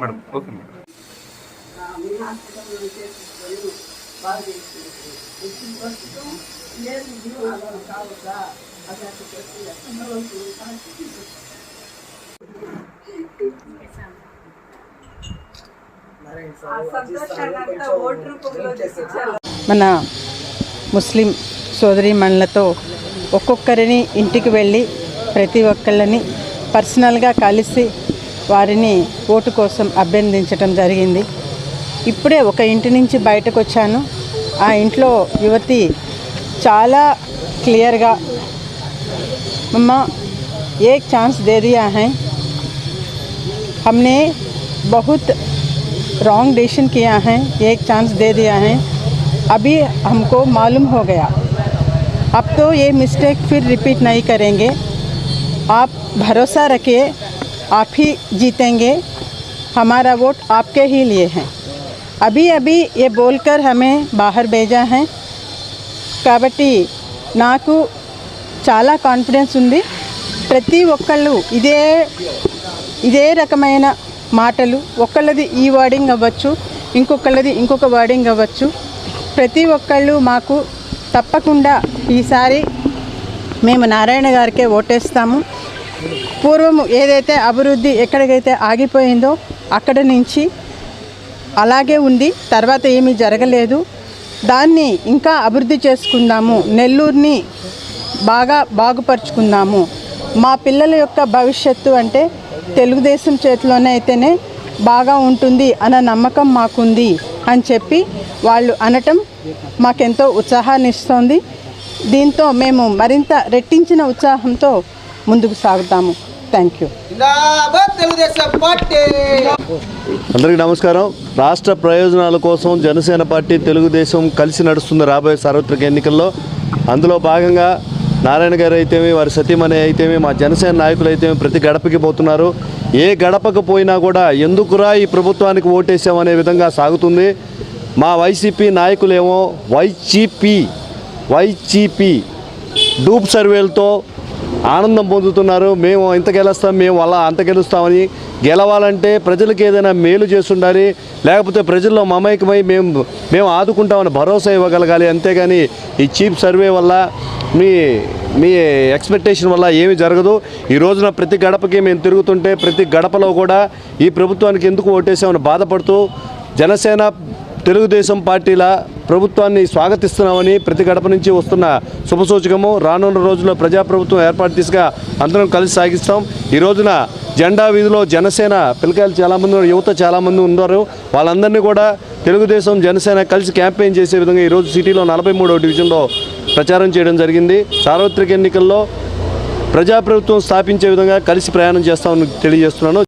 Madam. Okay madam. మన ముస్లిం సోదరి మణులతో ఒక్కొక్కరిని ఇంటికి వెళ్ళి ప్రతి ఒక్కళ్ళని పర్సనల్గా కలిసి వారిని ఓటు కోసం అభ్యర్థించడం జరిగింది ఇప్పుడే ఒక ఇంటి నుంచి బయటకు వచ్చాను ఆ ఇంట్లో యువతి చాలా క్లియర్గా మమ్మ ఏ ఛాన్స్ దే దియా హై हमने बहुत रॉन्ग डिसीजन किया है एक चांस दे दिया है अभी हमको मालूम हो गया अब तो ये मिस्टेक फिर रिपीट नहीं करेंगे आप भरोसा रखिए आप ही जीतेंगे हमारा वोट आपके ही लिए है अभी अभी ये बोलकर हमें बाहर भेजा है కాబట్టి నాకు చాలా కాన్ఫిడెన్స్ ఉంది ప్రతి ఒక్కళ్ళు ఇదే ఇదే రకమైన మాటలు ఒకళ్ళది ఈ వర్డింగ్ అవ్వచ్చు ఇంకొకళ్ళది ఇంకొక వర్డింగ్ అవ్వచ్చు ప్రతి ఒక్కళ్ళు మాకు తప్పకుండా ఈసారి మేము నారాయణ గారికే ఓటేస్తాము పూర్వము ఏదైతే అభివృద్ధి ఎక్కడికైతే ఆగిపోయిందో అక్కడ నుంచి అలాగే ఉంది తర్వాత ఏమీ జరగలేదు. దాన్ని ఇంకా అభివృద్ధి చేసుకుందాము నెల్లూరుని బాగా బాగుపరుచుకుందాము. మా పిల్లల యొక్క భవిష్యత్తు అంటే తెలుగుదేశం చేతిలోనే అయితేనే బాగా ఉంటుంది అన్న నమ్మకం మాకుంది అని చెప్పి వాళ్ళు అనటం మాకెంతో ఉత్సాహాన్ని ఇస్తోంది దీంతో మేము మరింత రెట్టించిన ఉత్సాహంతో ముందుకు సాగుతాము. థ్యాంక్ యూ జిందాబాద్ తెలుగుదేశం పార్టీ. అందరికీ నమస్కారం. రాష్ట్ర ప్రయోజనాల కోసం జనసేన పార్టీ తెలుగుదేశం కలిసి నడుస్తుంది రాబోయే సార్వత్రిక ఎన్నికల్లో. అందులో భాగంగా నారాయణ గారు అయితేమి వారి సతీమణి అయితేమి మా జనసేన నాయకులు అయితేమి ప్రతి గడపకి పోతున్నారు. ఏ గడపకు పోయినా కూడా ఎందుకురా ఈ ప్రభుత్వానికి ఓటేసామనే విధంగా సాగుతుంది. మా వైసీపీ నాయకులేమో వైసీపీ వైసీపీ డూప్ సర్వేలతో ఆనందం పొందుతున్నారు. మేము ఇంత గెలుస్తాం మేము అలా అంత గెలుస్తామని గెలవాలంటే ప్రజలకు ఏదైనా మేలు చేస్తుండాలి. లేకపోతే ప్రజల్లో మమైకమై మేము మేము ఆదుకుంటామని భరోసా ఇవ్వగలగాలి. అంతేగాని ఈ చీప్ సర్వే వల్ల మీ మీ ఎక్స్పెక్టేషన్ వల్ల ఏమీ జరగదు. ఈ రోజున ప్రతి గడపకి మేము తిరుగుతుంటే ప్రతి గడపలో కూడా ఈ ప్రభుత్వానికి ఎందుకు ఓటేసామని బాధపడుతూ జనసేన తెలుగుదేశం పార్టీల ప్రభుత్వాన్ని స్వాగతిస్తున్నామని ప్రతి గడప నుంచి వస్తున్న శుభసూచకము. రానున్న రోజుల్లో ప్రజాప్రభుత్వం ఏర్పాటు దిశగా అందరం కలిసి సాగిస్తాం. ఈ రోజున జెండా వీధిలో జనసేన పిల్లకాయలు చాలామంది యువత చాలామంది ఉన్నారు. వాళ్ళందరినీ కూడా తెలుగుదేశం జనసేన కలిసి క్యాంపెయిన్ చేసే విధంగా ఈరోజు సిటీలో నలభై మూడవ డివిజన్లో ప్రచారం చేయడం జరిగింది. సార్వత్రిక ఎన్నికల్లో ప్రజాప్రభుత్వం స్థాపించే విధంగా కలిసి ప్రయాణం చేస్తామని తెలియజేస్తున్నాను.